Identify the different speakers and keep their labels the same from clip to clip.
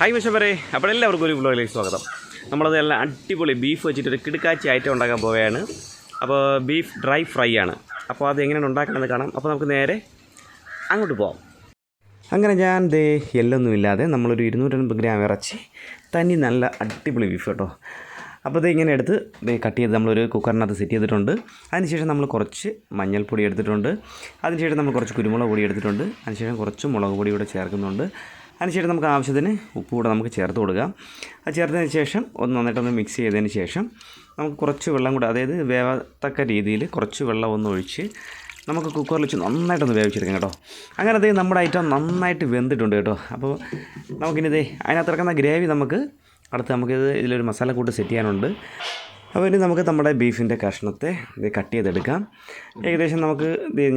Speaker 1: Hi മിഷപ്പരെ അപ്പോൾ എല്ലാവർക്കും ഒരു വ്ലോഗിലേക്ക് സ്വാഗതം. നമ്മളത് എല്ലാം അടിപൊളി ബീഫ് വെച്ചിട്ട് ഒരു കിടുക്കാച്ചി ഐറ്റം ഉണ്ടാക്കാൻ പോവുകയാണ്. അപ്പോൾ ബീഫ് ഡ്രൈ ഫ്രൈ ആണ്. അപ്പോൾ അത് എങ്ങനെയാണ് ഉണ്ടാക്കണമെന്ന് കാണാം. അപ്പോൾ നമുക്ക് നേരെ അങ്ങോട്ട് പോവാം. അങ്ങനെ ഞാൻ ദേ എല്ലൊന്നും ഇല്ലാതെ നമ്മളൊരു ഇരുന്നൂറ്റൻപത് ഗ്രാം ഇറച്ചി തനി നല്ല അടിപൊളി ബീഫ് കേട്ടോ. അപ്പോൾ ഇത് ഇങ്ങനെ എടുത്ത് കട്ട് ചെയ്ത് നമ്മളൊരു കുക്കറിനകത്ത് സെറ്റ് ചെയ്തിട്ടുണ്ട്. അതിനുശേഷം നമ്മൾ കുറച്ച് മഞ്ഞൾപ്പൊടി എടുത്തിട്ടുണ്ട്. അതിനുശേഷം നമ്മൾ കുറച്ച് കുരുമുളക് പൊടി എടുത്തിട്ടുണ്ട്. അതിനുശേഷം കുറച്ച് മുളക് പൊടി കൂടെ ചേർക്കുന്നുണ്ട്. അതിനുശേഷം നമുക്ക് ആവശ്യത്തിന് ഉപ്പ് കൂടെ നമുക്ക് ചേർത്ത് കൊടുക്കുക അത് ചേർത്തതിന് ശേഷം ഒന്ന് നന്നായിട്ടൊന്ന് മിക്സ് ചെയ്തതിന് ശേഷം നമുക്ക് കുറച്ച് വെള്ളം കൂടെ അതായത് വേവത്തക്ക രീതിയിൽ കുറച്ച് വെള്ളം ഒന്ന് ഒഴിച്ച് നമുക്ക് കുക്കറിൽ വെച്ച് നന്നായിട്ടൊന്ന് വേവിച്ചെടുക്കാം കേട്ടോ. അങ്ങനെ അതേ നമ്മുടെ ഐറ്റം നന്നായിട്ട് വെന്തിട്ടുണ്ട് കേട്ടോ. അപ്പോൾ നമുക്കിനിതേ അതിനകത്ത് ഇറക്കുന്ന ഗ്രേവി നമുക്ക് അടുത്ത് നമുക്കിത് ഇതിലൊരു മസാല കൂട്ട് സെറ്റ് ചെയ്യാനുണ്ട്. അപ്പോൾ ഇനി നമുക്ക് നമ്മുടെ ബീഫിന്റെ കഷ്ണത്തെ ഇത് കട്ട് ചെയ്തെടുക്കാം. ഏകദേശം നമുക്ക്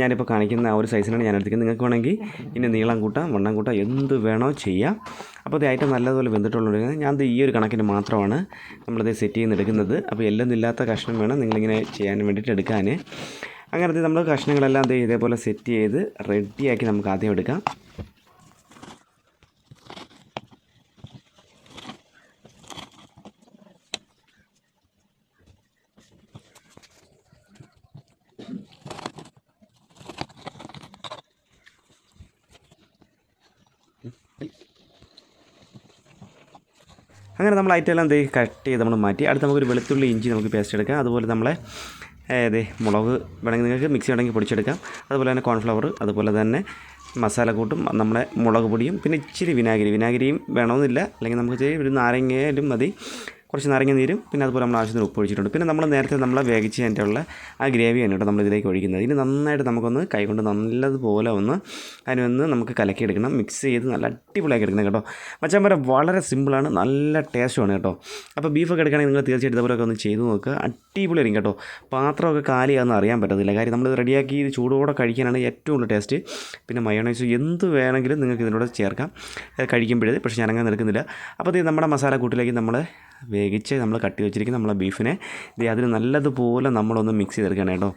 Speaker 1: ഞാനിപ്പോൾ കാണിക്കുന്ന ആ ഒരു സൈസിനാണ് ഞാൻ എടുത്തിരിക്കുന്നത്. നിങ്ങൾക്ക് വേണമെങ്കിൽ ഇനി നീളം കൂട്ടാം വണ്ണം കൂട്ടാം എന്ത് വേണോ ചെയ്യാം. അപ്പോൾ ഇത് ഐറ്റം നല്ലതുപോലെ വെന്തിട്ടുള്ളത് ഞാൻ ഈ ഒരു കണക്കിന് മാത്രമാണ് നമ്മളിത് സെറ്റ് ചെയ്യുന്നെടുക്കുന്നത്. അപ്പോൾ എല്ലാം ഇല്ലാത്ത കഷ്ണം വേണം നിങ്ങളിങ്ങനെ ചെയ്യാൻ വേണ്ടിയിട്ട് എടുക്കാൻ. അങ്ങനത്തെ നമ്മൾ കഷ്ണങ്ങളെല്ലാം ഇതേപോലെ സെറ്റ് ചെയ്ത് റെഡിയാക്കി നമുക്ക് ആദ്യം എടുക്കാം. അങ്ങനെ നമ്മൾ ഐറ്റം എല്ലാം ദേ കട്ട് ചെയ്ത് നമ്മൾ മാറ്റി. അടുത്ത് നമുക്കൊരു വെളുത്തുള്ളി ഇഞ്ചി നമുക്ക് പേസ്റ്റ് എടുക്കാം. അതുപോലെ നമ്മളെ അതെ മുളക് വേണമെങ്കിൽ നിങ്ങൾക്ക് മിക്സി വേണമെങ്കിൽ പൊടിച്ചെടുക്കാം. അതുപോലെ തന്നെ കോൺഫ്ലവർ അതുപോലെ തന്നെ മസാല കൂട്ടും നമ്മുടെ മുളക് പൊടിയും പിന്നെ ഇച്ചിരി വിനാഗിരി. വിനാഗിരിയും വേണമെന്നില്ല. അല്ലെങ്കിൽ നമുക്ക് ഇച്ചിരി ഒരു നാരങ്ങയിലും മതി. കുറച്ച് നാരങ്ങ നീരും പിന്നെ അതുപോലെ നമ്മൾ ആവശ്യത്തിന് ഉപ്പ് ഒഴിച്ചിട്ടുണ്ട്. പിന്നെ നമ്മൾ നേരത്തെ നമ്മൾ വേവിച്ച് അതിന്റെയുള്ള ആ ഗ്രേവിയാണ് കേട്ടോ നമ്മൾ ഇതിലേക്ക് ഒഴിക്കുന്നത്. ഇനി നന്നായിട്ട് നമുക്കൊന്ന് കൈകൊണ്ട് നല്ലതുപോലെ ഒന്ന് അതിനൊന്ന് നമുക്ക് കലക്കിയെടുക്കണം. മിക്സ് ചെയ്ത് നല്ല അടിപൊളിയാക്കി എടുക്കണം കേട്ടോ. മച്ചാൻ വളരെ സിമ്പിളാണ് നല്ല ടേസ്റ്റുമാണ് കേട്ടോ. അപ്പോൾ ബീഫൊക്കെ എടുക്കുകയാണെങ്കിൽ നിങ്ങൾ തീർച്ചയായിട്ടും ഇതുപോലെയൊക്കെ ഒന്ന് ചെയ്ത് നോക്കുക അടിപൊളിയായിരിക്കും കേട്ടോ. പാത്രമൊക്കെ കാലിയാണെന്ന് അറിയാൻ പറ്റത്തില്ല. കാര്യം നമ്മൾ റെഡിയാക്കി ഇത് ചൂടോടെ കഴിക്കാനാണ് ഏറ്റവും കൂടുതൽ ടേസ്റ്റ്. പിന്നെ മയോണൈസ് എന്ത് വേണമെങ്കിലും നിങ്ങൾക്ക് ഇതിനോട് ചേർക്കാം. കഴിക്കുമ്പോഴേ പക്ഷേ ഞാനങ്ങനെ നിൽക്കുന്നില്ല. അപ്പോൾ ഇത് നമ്മുടെ മസാല കൂട്ടിലേക്ക് നമ്മൾ വേവിച്ച് നമ്മൾ കട്ടി വെച്ചിരിക്കുന്ന നമ്മളെ ബീഫിനെ ഇത് അതിന് നല്ലതുപോലെ നമ്മളൊന്ന് മിക്സ് ചെയ്തെടുക്കണം കേട്ടോ.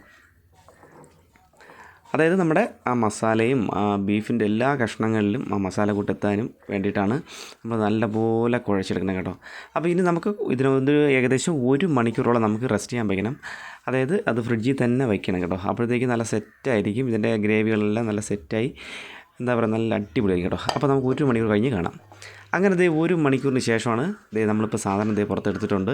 Speaker 1: അതായത് നമ്മുടെ ആ മസാലയും ആ ബീഫിന്റെ എല്ലാ കഷ്ണങ്ങളിലും ആ മസാല കൂട്ടെത്താനും വേണ്ടിയിട്ടാണ് നമ്മൾ നല്ലപോലെ കുഴച്ചെടുക്കുന്നത് കേട്ടോ. അപ്പോൾ ഇനി നമുക്ക് ഇതിനൊന്ന് ഏകദേശം ഒരു മണിക്കൂറോളം നമുക്ക് റെസ്റ്റ് ചെയ്യാൻ വയ്ക്കണം. അതായത് അത് ഫ്രിഡ്ജിൽ തന്നെ വയ്ക്കണം കേട്ടോ. അപ്പോഴത്തേക്ക് നല്ല സെറ്റായിരിക്കും ഇതിന്റെ ഗ്രേവികളെല്ലാം നല്ല സെറ്റായി എന്താ പറയുക നല്ല അടിപൊളിയായിരിക്കും കേട്ടോ. അപ്പോൾ നമുക്ക് ഒരു മണിക്കൂർ കഴിഞ്ഞ് കാണാം. അങ്ങനെ ദേ ഒരു മണിക്കൂറിന് ശേഷമാണ് ദേ നമ്മളിപ്പോൾ സാധനം ദേ പുറത്തെടുത്തിട്ടുണ്ട്.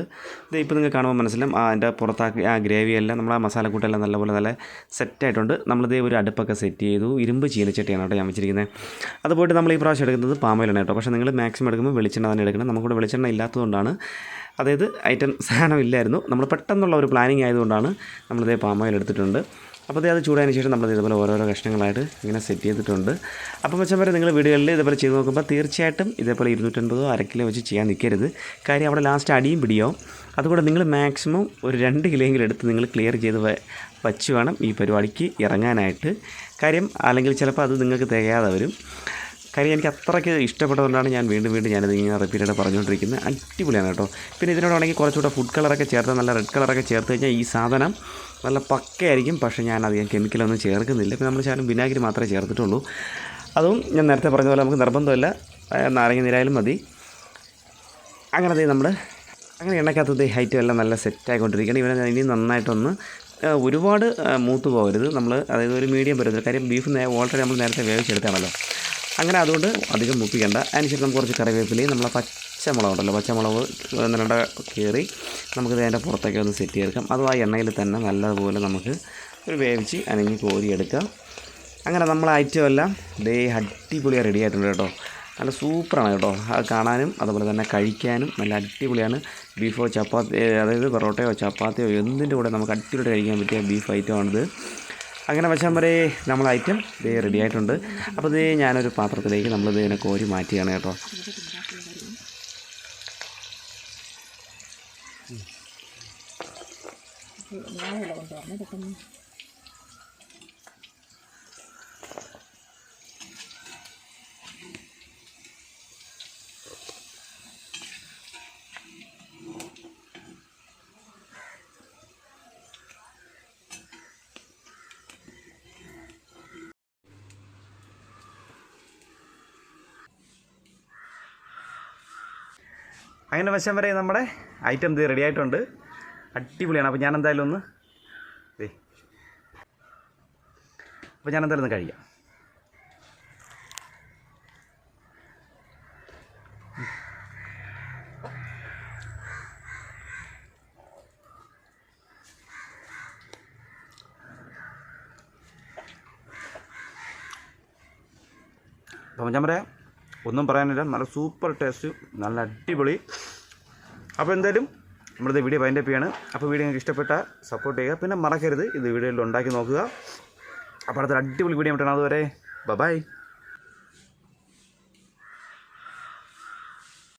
Speaker 1: ദേ ഇപ്പോൾ നിങ്ങൾക്ക് കാണുമ്പോൾ മനസ്സിലാവും ആ അതിന്റെ പുറത്താക്കി ആ ഗ്രേവി എല്ലാം നമ്മൾ ആ മസാലക്കൂട്ടെല്ലാം നല്ലപോലെ നല്ല സെറ്റായിട്ടുണ്ട് നമ്മളിതേ ഒരു അടുപ്പൊക്കെ സെറ്റ് ചെയ്തു. ഇരുമ്പ് ചീനച്ചട്ടിയാണ് കേട്ടോ ഞാൻ വെച്ചിരിക്കുന്നത് അതുപോലെ നമ്മൾ ഈ പ്രാവശ്യം എടുക്കുന്നത് പാമയിലാണ് കേട്ടോ. പക്ഷേ നിങ്ങൾ മാക്സിമം എടുക്കുമ്പോൾ വെളിച്ചെണ്ണ തന്നെ എടുക്കണം. നമുക്കിവിടെ വെളിച്ചെണ്ണ ഇല്ലാത്തതുകൊണ്ടാണ്. അതായത് ഐറ്റം സാധനം ഇല്ലായിരുന്നു. നമ്മൾ പെട്ടെന്നുള്ള ഒരു പ്ലാനിങ് ആയതുകൊണ്ടാണ് നമ്മളിതേ പാമയിൽ എടുത്തിട്ടുണ്ട്. അപ്പോൾ അത് ചൂടായതിന് ശേഷം നമ്മൾ ഇതുപോലെ ഓരോരോ കഷ്ണങ്ങളായിട്ട് ഇങ്ങനെ സെറ്റ് ചെയ്തിട്ടുണ്ട്. അപ്പോൾ വെച്ചാൽ വരെ നിങ്ങൾ വീടുകളിൽ ഇതേപോലെ ചെയ്ത് നോക്കുമ്പോൾ തീർച്ചയായിട്ടും ഇതേപോലെ ഇരുന്നൂറ്റൻപതോ അര കിലോ വെച്ച് ചെയ്യാൻ നിൽക്കരുത് കാര്യം അവിടെ ലാസ്റ്റ് അടിയും പിടിയാവും അതുകൂടെ നിങ്ങൾ മാക്സിമം ഒരു രണ്ട് കിലോയെങ്കിലും എടുത്ത് നിങ്ങൾ ക്ലിയർ ചെയ്ത് വച്ച് വേണം ഈ പരിപാടിക്ക് ഇറങ്ങാനായിട്ട്. കാര്യം അല്ലെങ്കിൽ ചിലപ്പോൾ അത് നിങ്ങൾക്ക് തികയാതെ വരും. കാര്യം എനിക്ക് അത്രയ്ക്ക് ഇഷ്ടപ്പെട്ടതുകൊണ്ടാണ് ഞാൻ വീണ്ടും വീണ്ടും ഞാനിത് ഇങ്ങനെ റിപ്പീറ്റായിട്ട് പറഞ്ഞുകൊണ്ടിരിക്കുന്നത്. അടിപൊളിയാണ് കേട്ടോ. പിന്നെ ഇതിനോട് ഇതിനോടാണെങ്കിൽ കുറച്ചുകൂടെ ഫുഡ് കളറൊക്കെ ചേർത്ത് നല്ല റെഡ് കളറൊക്കെ ചേർത്ത് കഴിഞ്ഞാൽ ഈ സാധനം നല്ല പക്കയായിരിക്കും. പക്ഷേ ഞാൻ അധികം കെമിക്കലൊന്നും ചേർക്കുന്നില്ല. ഇപ്പോൾ നമ്മൾ ശാലും വിനാഗിരി മാത്രമേ ചേർത്തിട്ടുള്ളൂ. അതും ഞാൻ നേരത്തെ പറഞ്ഞ പോലെ നമുക്ക് നിർബന്ധമില്ല. നാരങ്ങ നീരായാലും മതി. അങ്ങനെ നമ്മൾ അങ്ങനെ എണ്ണക്കകത്ത് ഹൈറ്റ് എല്ലാം നല്ല സെറ്റായിക്കൊണ്ടിരിക്കുകയാണ് ഇവനെ ഇനി നന്നായിട്ടൊന്ന് ഒരുപാട് മൂത്ത് പോകരുത്. നമ്മൾ അതായത് ഒരു മീഡിയം പരുവത്തിൽ കാര്യം ബീഫ് ഓൾറെഡി നമ്മൾ നേരത്തെ വേവിച്ചെടുത്താണല്ലോ അങ്ങനെ അതുകൊണ്ട് അധികം മുപ്പിക്കേണ്ട. അതിനുശേഷം നമുക്ക് കുറച്ച് കറിവേപ്പിലയും നമ്മളെ പച്ചമുളക് ഉണ്ടല്ലോ പച്ചമുളക് നല്ല കയറി നമുക്കിത് അതിന്റെ പുറത്തേക്ക് ഒന്ന് സെറ്റ് ചെയ്തെടുക്കാം. അതും ആ എണ്ണയിൽ തന്നെ നല്ലതുപോലെ നമുക്ക് ഒരു വേവിച്ച് അനങ്ങി കോരിയെടുക്കാം. അങ്ങനെ നമ്മൾ ഐറ്റം എല്ലാം ദേ അടിപൊളിയാണ് റെഡി ആയിട്ടുണ്ട് കേട്ടോ. നല്ല സൂപ്പറാണ് കേട്ടോ. അത് കാണാനും അതുപോലെ തന്നെ കഴിക്കാനും നല്ല അടിപൊളിയാണ്. ബീഫോ ചപ്പാത്തി അതായത് പൊറോട്ടയോ ചപ്പാത്തിയോ എന്തിന്റെ കൂടെ നമുക്ക് അടിപൊളി കഴിക്കാൻ പറ്റിയ ബീഫ് ഐറ്റമാണിത് അങ്ങനെ വച്ചാൽ നമ്മൾ ഐറ്റം ഇതേ റെഡി ആയിട്ടുണ്ട്. അപ്പോൾ ഇതേ ഞാനൊരു പാത്രത്തിലേക്ക് നമ്മൾ ഇതിനെ കോരി മാറ്റിയാണ് കേട്ടോ. ഞാൻ അങ്ങനെ വശം വരെ നമ്മുടെ ഐറ്റം ഇത് റെഡി ആയിട്ടുണ്ട്. അടിപൊളിയാണ്. അപ്പോൾ ഞാൻ എന്തായാലും ഒന്ന് ദേ. അപ്പോൾ ഞാൻ എന്തായാലും ഒന്ന് കഴിക്കാം. അപ്പം ഞാൻ പറയാം ഒന്നും പറയാനില്ല. നല്ല സൂപ്പർ ടേസ്റ്റ് നല്ല അടിപൊളി. അപ്പോൾ എന്തായാലും നമ്മളിത് വീഡിയോ വൈൻഡപ്പ് ചെയ്യാണ്. അപ്പോൾ വീഡിയോ നിങ്ങൾക്ക് ഇഷ്ടപ്പെട്ട സപ്പോർട്ട് ചെയ്യുക. പിന്നെ മറക്കരുത്. ഇത് വീഡിയോയിൽ ഉണ്ടാക്കി നോക്കുക. അപ്പോൾ അടുത്തൊരു അടിപൊളി വീഡിയോ കിട്ടണം അതുവരെ ബൈ